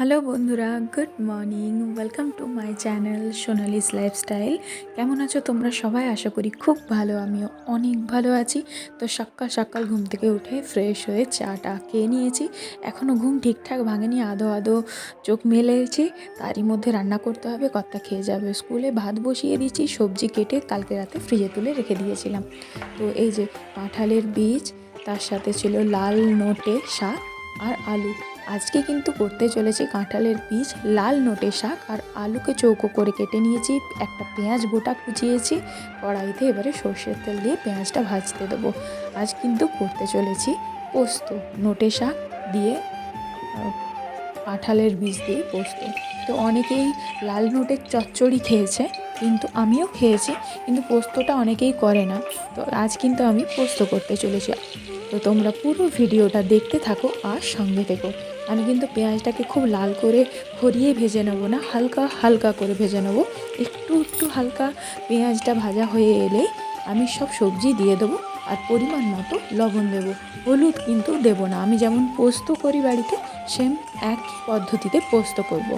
Hello বন্ধুরা, good morning. Welcome to my channel Sonali's lifestyle. কেমন আছো তোমরা সবাই? আশা করি খুব ভালো, আমিও অনেক ভালো আছি। তো সকাল সকাল ঘুম থেকে উঠে ফ্রেশ হয়ে চাটা খেয়ে নিয়েছি। এখনও ঘুম ঠিকঠাক ভাঙেনি, আদো আদো চোখ মেলেছি। তারই মধ্যে রান্না করতে হবে, কর্তা খেয়ে যাবে স্কুলে। ভাত বসিয়ে দিয়েছি, সবজি কেটে কালকে রাতে ফ্রিজে তুলে রেখে দিয়েছিলাম। তো এই যে কাঁঠালের বীজ, তার সাথে ছিল লাল নোটে শাক আর আলু। আজকে কিন্তু করতে চলেছি কাঁঠালের বীজ, লাল নোটে শাক আর আলুকে চৌকো করে কেটে নিয়েছি। একটা পেঁয়াজ গোটা কুচিয়েছি, কড়াইতে এবারে সর্ষের তেল দিয়ে পেঁয়াজটা ভাজতে দেবো। আজ কিন্তু করতে চলেছি পোস্ত, নোটে শাক দিয়ে কাঁঠালের বীজ দিয়ে পোস্ত। তো অনেকেই লাল নোটের চচ্চড়ি খেয়েছে, কিন্তু আমিও খেয়েছি, কিন্তু পোস্তটা অনেকেই করে না। তো আজ কিন্তু আমি পোস্ত করতে চলেছি। তো তোমরা পুরো ভিডিওটা দেখতে থাকো আর সঙ্গে থেকো। আমি কিন্তু পেঁয়াজটাকে খুব লাল করে ভরিয়ে ভেজে নেব না, হালকা হালকা করে ভেজে নেব একটু একটু হালকা পেঁয়াজটা ভাজা হয়ে এলেই আমি সব সবজি দিয়ে দেবো আর পরিমাণ মতো লবণ দেব হলুদ কিন্তু দেব না, আমি যেমন পোস্ত করি বাড়িতে, সেম এক পদ্ধতিতে পোস্ত করব।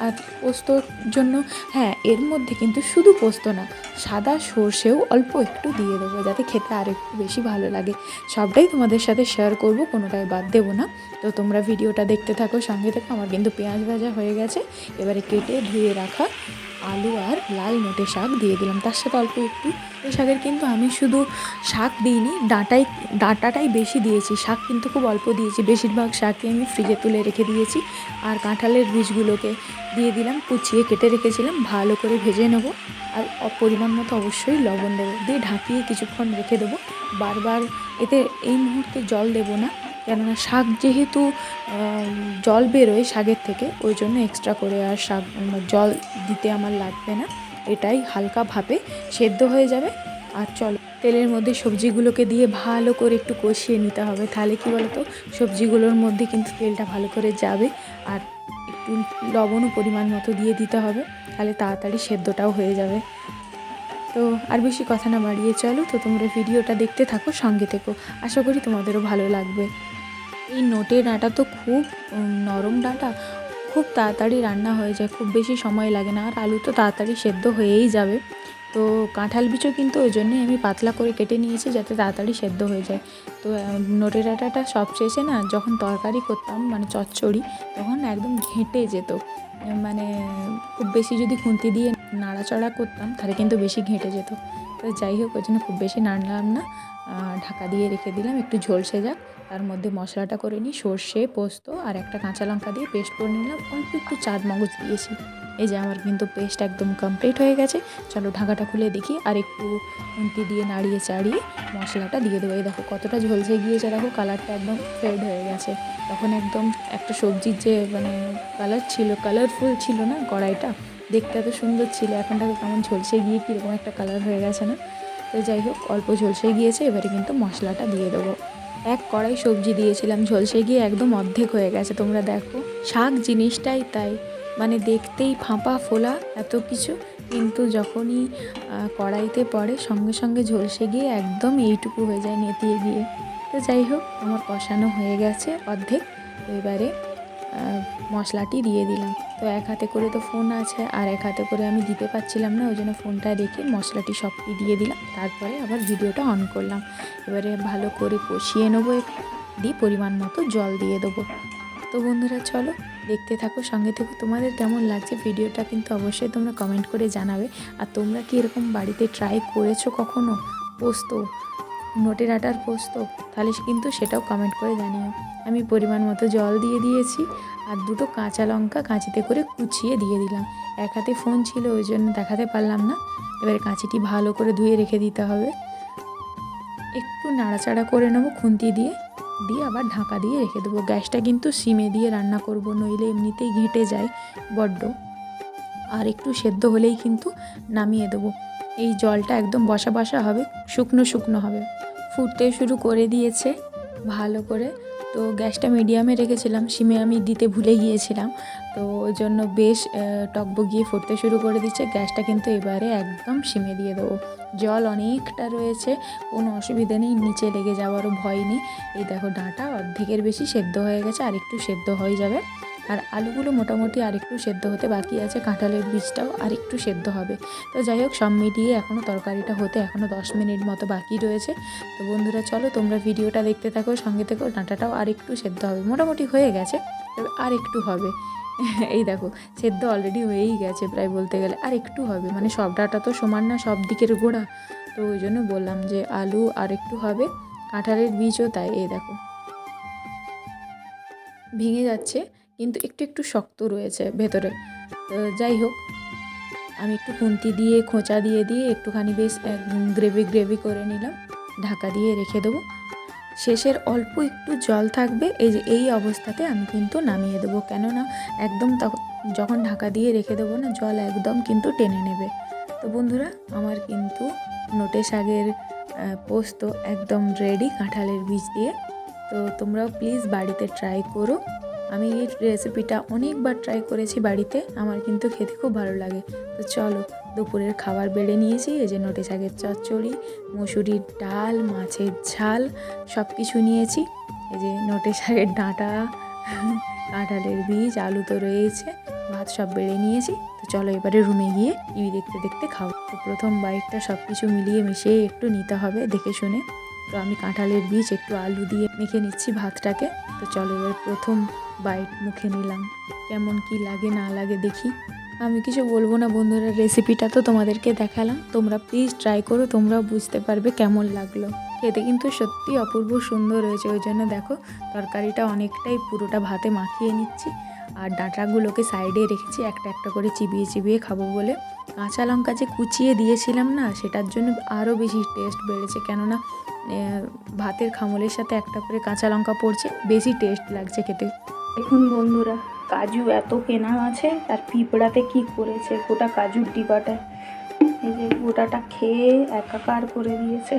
আর পোস্তর জন্য হ্যাঁ এর মধ্যে কিন্তু শুধু পোস্ত না, সাদা সর্ষেও অল্প একটু দিয়ে দেবো যাতে খেতে আর একটু বেশি ভালো লাগে। সবটাই তোমাদের সাথে শেয়ার করব কোনোটাই বাদ দেবো না। তো তোমরা ভিডিওটা দেখতে থাকো, সঙ্গে থেকে, আমার কিন্তু পেঁয়াজ ভাজা হয়ে গেছে। এবারে কেটে ধুয়ে রাখা আলু আর লাল নোটে শাক দিয়ে দিলাম। তার সাথে অল্প একটু ওই শাকের কিন্তু আমি শুধু শাক দিইনি, ডাঁটাই, ডাঁটাটাই বেশি দিয়েছি। শাক কিন্তু খুব অল্প দিয়েছি। বেশিরভাগ শাকই আমি ফ্রিজে তুলে রেখে দিয়েছি আর কাঁঠালের বীজগুলোকে দিয়ে দিলাম, কুচিয়ে কেটে রেখেছিলাম, ভালো করে ভেজে নেব আর পরিমাণ মতো অবশ্যই লবণ দেবো। দিয়ে ঢাকিয়ে কিছুক্ষণ রেখে দেবো। বারবার এতে এই মুহূর্তে জল দেবো না। কেননা শাক যেহেতু জল বেরোয় শাকের থেকে, ওই জন্য এক্সট্রা করে আর শাক জল দিতে আমার লাগবে না। এটাই হালকা ভাবে সেদ্ধ হয়ে যাবে। আর চলো, তেলের মধ্যে সবজিগুলোকে দিয়ে ভালো করে একটু কষিয়ে নিতে হবে। তাহলে কি বলতো, সবজিগুলোর মধ্যে কিন্তু তেলটা ভালো করে যাবে। আর একটু লবণও পরিমাণ মতো দিয়ে দিতে হবে। তাহলে তাড়াতাড়ি সেদ্ধটাও হয়ে যাবে। তো আর বেশি কথা না বাড়িয়ে চলো তো তোমরা ভিডিওটা দেখতে থাকো, সঙ্গে থেকো। আশা করি তোমাদেরও ভালো লাগবে। এই নোটের ডাঁটা তো খুব নরম ডাঁটা। খুব তাড়াতাড়ি রান্না হয়ে যায়, খুব বেশি সময় লাগে না। আর আলু তো তাড়াতাড়ি সেদ্ধ হয়েই যাবে। তো কাঁঠাল বিচও কিন্তু ওই জন্যই আমি পাতলা করে কেটে নিয়েছি যাতে তাড়াতাড়ি সেদ্ধ হয়ে যায়। তো নোটের ডাঁটাটা সব শেষে না যখন তরকারি করতাম মানে চচ্চড়ি, তখন একদম ঘেঁটে যেত। মানে খুব বেশি যদি খুন্তি দিয়ে নাড়াচড়া করতাম, তাহলে কিন্তু বেশি ঘেঁটে যেত। তো যাই হোক, ওই জন্য খুব বেশি নাড়লাম না। ঢাকা দিয়ে রেখে দিলাম, একটু ঝলসে যাক তার মধ্যে মশলাটা করে নিই, সর্ষে, পোস্ত আর একটা কাঁচা লঙ্কা দিয়ে পেস্ট করে নিলাম। অল্প একটু চাঁদ মগজ দিয়েছি। এই যে আমার কিন্তু পেস্ট একদম কমপ্লিট হয়ে গেছে। চলো ঢাকাটা খুলে দেখি, আর একটু খুন্তি দিয়ে নাড়িয়ে চাড়িয়ে মশলাটা দিয়ে দেবো। এই দেখো, কতটা ঝলসে গিয়েছে দেখো, কালারটা একদম ফেড হয়ে গেছে। তখন একদম একটা সবজির যে মানে কালার ছিল কালারফুল ছিল না কড়াইটা? দেখতে এত সুন্দর ছিল এখন দেখো কেমন ঝলসে গিয়ে কীরকম একটা কালার হয়ে গেছে না? তো যাই হোক, অল্প ঝলসে গিয়েছে, এবারে কিন্তু মশলাটা দিয়ে দেবো। এক কড়াই সবজি দিয়েছিলাম, ঝলসে গিয়ে একদম অর্ধেক হয়ে গেছে, তোমরা দেখো। শাক জিনিসটাই তাই মানে দেখতেই ফাঁপা ফোলা এত কিছু, কিন্তু যখনই কড়াইতে পড়ে, সঙ্গে সঙ্গে ঝলসে গিয়ে একদম এইটুকু হয়ে যায় নেতিয়ে গিয়ে। তো যাই হোক, আমার কষানো হয়ে গেছে অর্ধেক এবারে মশলাটি দিয়ে দিলাম। তো এক হাতে করে তো ফোন আছে, আর এক হাতে করে আমি দিতে পারছিলাম না, ওই জন্য ফোনটা রেখে মশলাটি সবটি দিয়ে দিলাম। তারপরে আবার ভিডিওটা অন করলাম। এবারে ভালো করে কষিয়ে নেব দিয়ে পরিমাণ মতো জল দিয়ে দেবো। তো বন্ধুরা, চলো দেখতে থাকো, সঙ্গে থেকো। তোমাদের কেমন লাগছে ভিডিওটা কিন্তু অবশ্যই তোমরা কমেন্ট করে জানাবে। আর তোমরা কি এরকম বাড়িতে ট্রাই করেছ কখনো পোস্ত, নোটের আটার পোস্ত? তাহলে কিন্তু সেটাও কমেন্ট করে জানিও। আমি পরিমাণ মতো জল দিয়ে দিয়েছি আর দুটো কাঁচা লঙ্কা কাঁচিতে করে কুচিয়ে দিয়ে দিলাম। এক হাতে ফোন ছিল, ওই জন্য দেখাতে পারলাম না। এবারে কাঁচিটি ভালো করে ধুয়ে রেখে দিতে হবে। একটু নাড়াচাড়া করে নেব খুন্তি দিয়ে। দিয়ে আবার ঢাকা দিয়ে রেখে দেবো। গ্যাসটা কিন্তু সিমে দিয়ে রান্না করব, নইলে এমনিতেই ঘেঁটে যায় বড্ড। আর একটু সেদ্ধ হলেই কিন্তু নামিয়ে দেবো। এই জলটা একদম বসা বসা হবে, শুকনো শুকনো হবে। ফুটতে শুরু করে দিয়েছে ভালো করে। তো গ্যাসটা মিডিয়ামে রেখেছিলাম, সিমে আমি দিতে ভুলে গিয়েছিলাম। তো ওই জন্য বেশ টকবগিয়ে ফুটতে শুরু করে দিচ্ছে। গ্যাসটা কিন্তু এবারে একদম সিমে দিয়ে দেবো। জল অনেকটা রয়েছে, কোনো অসুবিধা নেই, নিচে লেগে যাওয়ারও ভয় নেই। এই দেখো ডাঁটা অর্ধেকের বেশি সেদ্ধ হয়ে গেছে, আর একটু সেদ্ধ হয়ে যাবে। আর আলুগুলো মোটামুটি আরেকটু সেদ্ধ হতে বাকি আছে, কাঁঠালের বীজটাও আরেকটু সেদ্ধ হবে। তো যাই হোক, সব মিলিয়ে এখনও তরকারিটা হতে এখনও দশ মিনিট মতো বাকি রয়েছে। তো বন্ধুরা, চলো তোমরা ভিডিওটা দেখতে থাকো, সঙ্গে থেকো, ডাঁটাটাও আরেকটু সেদ্ধ হবে। মোটামুটি হয়ে গেছে তবে আর একটু হবে। এই দেখো, সেদ্ধ অলরেডি হয়েই গেছে প্রায় বলতে গেলে। আর একটু হবে মানে সব ডাটা তো সমান না, সব দিকের গোড়া। তো ওই জন্য বললাম যে আলু আর একটু হবে, কাঁঠালের বীজও তাই, এই দেখো। ভেঙে যাচ্ছে কিন্তু একটু একটু শক্ত রয়েছে ভেতরে। যাই হোক, আমি একটু খুন্তি দিয়ে, খোঁচা দিয়ে দিয়ে একটুখানি বেশ গ্রেভি গ্রেভি করে নিলাম, ঢাকা দিয়ে রেখে দেবো। শেষের অল্প একটু জল থাকবে, এই যে এই অবস্থাতে আমি কিন্তু নামিয়ে দেবো। কেননা একদম যখন ঢাকা দিয়ে রেখে দেবো না, জল একদম কিন্তু টেনে নেবে। তো বন্ধুরা, আমার কিন্তু নোটে শাকের পোস্ত একদম রেডি কাঁঠালের বীজ দিয়ে। তো তোমরাও প্লিজ বাড়িতে ট্রাই করো। আমি এই রেসিপিটা অনেকবার ট্রাই করেছি বাড়িতে। আমার কিন্তু খেতে খুব ভালো লাগে। তো চলো, দুপুরের খাবার বেড়ে নিয়েছি। এই যে নোটে শাকের চচ্চড়ি, মসুরির ডাল, মাছের ঝাল সব কিছু নিয়েছি। এই যে নোটে শাকের ডাঁটা, কাঁঠালের বীজ, আলু তো রয়েছে, ভাত সব বেড়ে নিয়েছি। তো চলো এবারে রুমে গিয়ে টিভি দেখতে দেখতে খাও তো প্রথম বাইকটা সব কিছু মিলিয়ে মিশিয়ে একটু নিতে হবে দেখে শুনে। তো আমি কাঁঠালের বীজ, একটু আলু দিয়ে মেখে নিচ্ছি ভাতটাকে। তো চলো এবার প্রথম বাইট মুখে নিলাম। কেমন কি লাগে না লাগে দেখি। আমি কিছু বলব না বন্ধুরা রেসিপিটা তো তোমাদেরকে দেখালাম। তোমরা প্লিজ ট্রাই করো, তোমরাও বুঝতে পারবে কেমন লাগল। খেতে কিন্তু সত্যি অপূর্ব সুন্দর হয়েছে, ওই জন্য দেখো তরকারিটা অনেকটাই পুরোটা ভাতে মাখিয়ে নিচ্ছি। আর ডাঁটাগুলোকে সাইডে রেখেছি, একটা একটা করে চিবিয়ে চিবিয়ে খাব বলে। কাঁচা লঙ্কা যে কুচিয়ে দিয়েছিলাম না, সেটার জন্য আরও বেশি টেস্ট বেড়েছে। কেননা ভাতের খামলের সাথে একটা করে কাঁচা লঙ্কা পড়ছে, বেশি টেস্ট লাগছে খেতে। দেখুন বন্ধুরা, কাজু এত কেনা আছে আর পিঁপড়াতে কি করেছে? গোটা কাজুর ডিবাটা। এই যে গোটাটা খেয়ে একাকার করে দিয়েছে।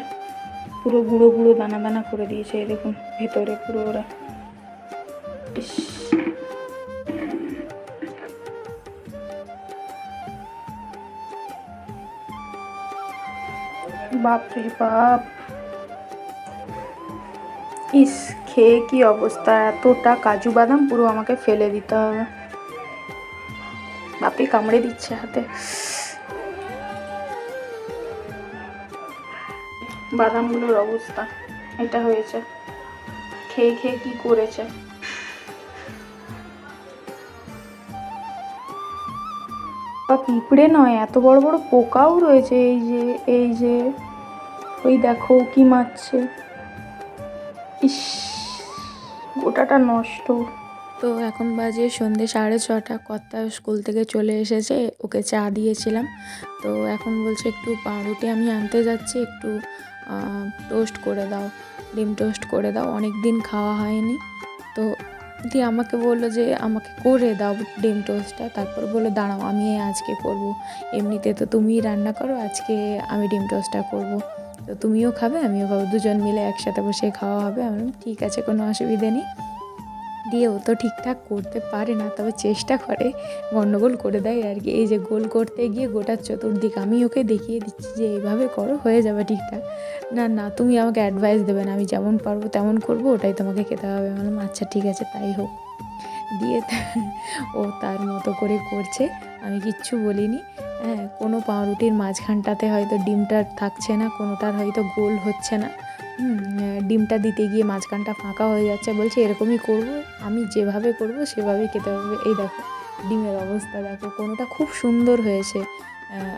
পুরো গুঁড়ো গুঁড়ো দানা দানা করে দিয়েছে, এই দেখুন ভেতরে পুরো ওরা। ইস। বাপ রে বাপ। ইস। খেয়ে কি অবস্থা? এতটা কাজু বাদাম পুরো আমাকে ফেলে দিতে হবে। বাপি কামড়ে দিচ্ছে হাতে। বাদামগুলোর অবস্থা, এটা হয়েছে। খেয়ে খেয়ে কি করেছে? বা পিঁপড়ে নয়, এত বড় বড় পোকাও রয়েছে, এই যে এই যে। ওই দেখো কি মারছে। ইস। গোটাটা নষ্ট। তো এখন বাজে সন্ধে সাড়ে ছটা। কর্তা স্কুল থেকে চলে এসেছে, ওকে চা দিয়েছিলাম। তো এখন বলছে একটু পাউরুটি আমি আনতে যাচ্ছি, একটু টোস্ট করে দাও, ডিম টোস্ট করে দাও। অনেক দিন খাওয়া হয়নি। তো দিয়ে আমাকে বলল যে, আমাকে করে দাও ডিম টোস্টটা। তারপর বলল, দাঁড়াও, আমি আজকে করব। এমনিতে তো তুমিই রান্না করো, আজকে আমি ডিম টোস্টটা করব। তো তুমিও খাবে, আমিও খাব, দুজন মিলে একসাথে বসে খাওয়া হবে, আমি ঠিক আছে, কোনো অসুবিধে নেই। দিয়ে ও তো ঠিকঠাক করতে পারে না, তবে চেষ্টা করে, গণ্ডগোল করে দেয় আর কি। এই যে গোল করতে গিয়ে গোটা চতুর্দিক আমি ওকে দেখিয়ে দিচ্ছি যে এইভাবে করো, হয়ে যাবে ঠিকঠাক। না না, তুমি আমাকে অ্যাডভাইস দেবে না, আমি যেমন পারব তেমন করব, ওটাই তোমাকে খেতে হবে। বললাম আচ্ছা ঠিক আছে, তাই হোক। দিয়ে ও তার মতো করে করছে, আমি কিচ্ছু বলিনি। হ্যাঁ কোনো পাউরুটির মাঝখানটাতে হয়তো ডিমটা থাকছে না কোনোটার হয়তো গোল হচ্ছে না। ডিমটা দিতে গিয়ে মাঝখানটা ফাঁকা হয়ে যাচ্ছে, বলছে এরকমই করব, আমি যেভাবে করব সেভাবেই খেতে হবে। এই দেখো, ডিমের অবস্থা দেখো, কোনোটা খুব সুন্দর হয়েছে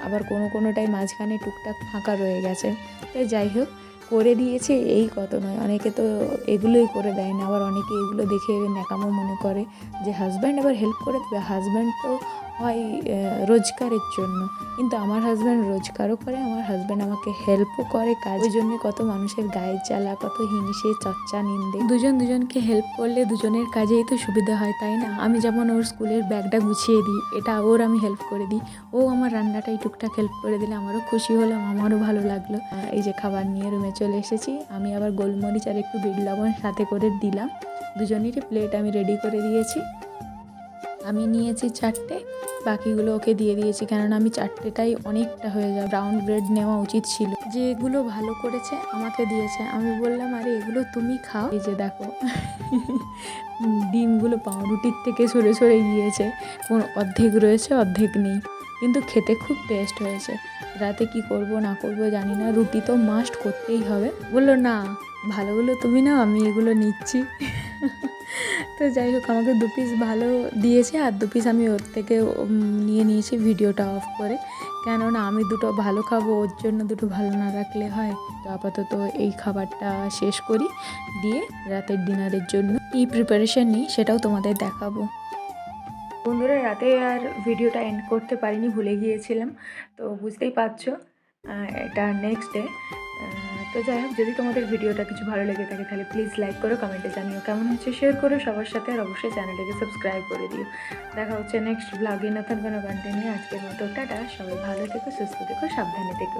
আবার কোনো কোনোটাই মাঝখানে টুকটাক ফাঁকা রয়ে গেছে। তো যাই হোক, করে দিয়েছে, এই কত নয়, অনেকে তো এগুলোই করে দেয় না, আবার অনেকে এগুলো দেখে ন্যাকামো মনে করে যে হাজব্যান্ড আবার হেল্প করে দেবে হাজব্যান্ড তো হয় রোজগারের জন্য। কিন্তু আমার হাজব্যান্ড রোজগারও করে, আমার হাজব্যান্ড আমাকে হেল্পও করে। কাজ ওই জন্য কত মানুষের গায়ের জ্বালা, কত হিংসে, চর্চা, নিন্দে। দুজন দুজনকে হেল্প করলে দুজনের কাজেই তো সুবিধা হয়, তাই না? আমি যেমন ওর স্কুলের ব্যাগটা গুছিয়ে দিই, এটা ওর আমি হেল্প করে দিই। ও আমার রান্নাটাই টুকটাক হেল্প করে দিলে আমারও খুশি হলাম, আমারও ভালো লাগল। এই যে খাবার নিয়ে রুমে চলে এসেছি, আমি আবার গোলমরিচ আর একটু বিট লবণ সাথে করে দিলাম। দুজনেরই প্লেট আমি রেডি করে দিয়েছি। আমি নিয়েছি চারটে। বাকিগুলো ওকে দিয়ে দিয়েছি, কেননা আমি চারটেটাই অনেকটা হয়ে যায় ব্রাউন ব্রেড নেওয়া উচিত ছিল। যে এগুলো ভালো করেছে আমাকে দিয়েছে। আমি বললাম, আরে, এগুলো তুমি খাও। এই যে দেখো, ডিমগুলো পাউরুটির থেকে সরে সরে গিয়েছে। কোন অর্ধেক রয়েছে, অর্ধেক নেই। কিন্তু খেতে খুব টেস্ট হয়েছে। রাতে কি করব, না করব জানি না। রুটি তো মাস্ট করতেই হবে। বলল, না ভালোগুলো তুমি নাও, আমি এগুলো নিচ্ছি। তো যাই হোক, আমাকে দু পিস ভালো দিয়েছে, আর দু পিস আমি ওর থেকে নিয়ে নিয়েছি ভিডিওটা অফ করে। কেননা আমি দুটো ভালো খাব, ওর জন্য দুটো ভালো না রাখলে হয়। তো আপাতত এই খাবারটা শেষ করি, দিয়ে রাতের ডিনারের জন্য কী প্রিপারেশান নিই সেটাও তোমাদের দেখাবো। বন্ধুরা, রাতে আর ভিডিওটা এন্ড করতে পারিনি, ভুলে গিয়েছিলাম। তো বুঝতেই পারছ এটা নেক্সট ডে তো যাই হোক, যদি তোমাদের ভিডিওটা কিছু ভালো লেগে থাকে, তাহলে প্লিজ লাইক করো কমেন্টে জানিও কেমন হচ্ছে শেয়ার করো সবার সাথে, আর অবশ্যই চ্যানেলটাকে সাবস্ক্রাইব করে দিও। দেখা হচ্ছে নেক্সট ব্লগে নতুন কোনো কন্টেন্ট নিয়ে। আজকের মতো, টাটা, সবাই ভালো থেকো, সুস্থ থেকো, সাবধানে থেকো।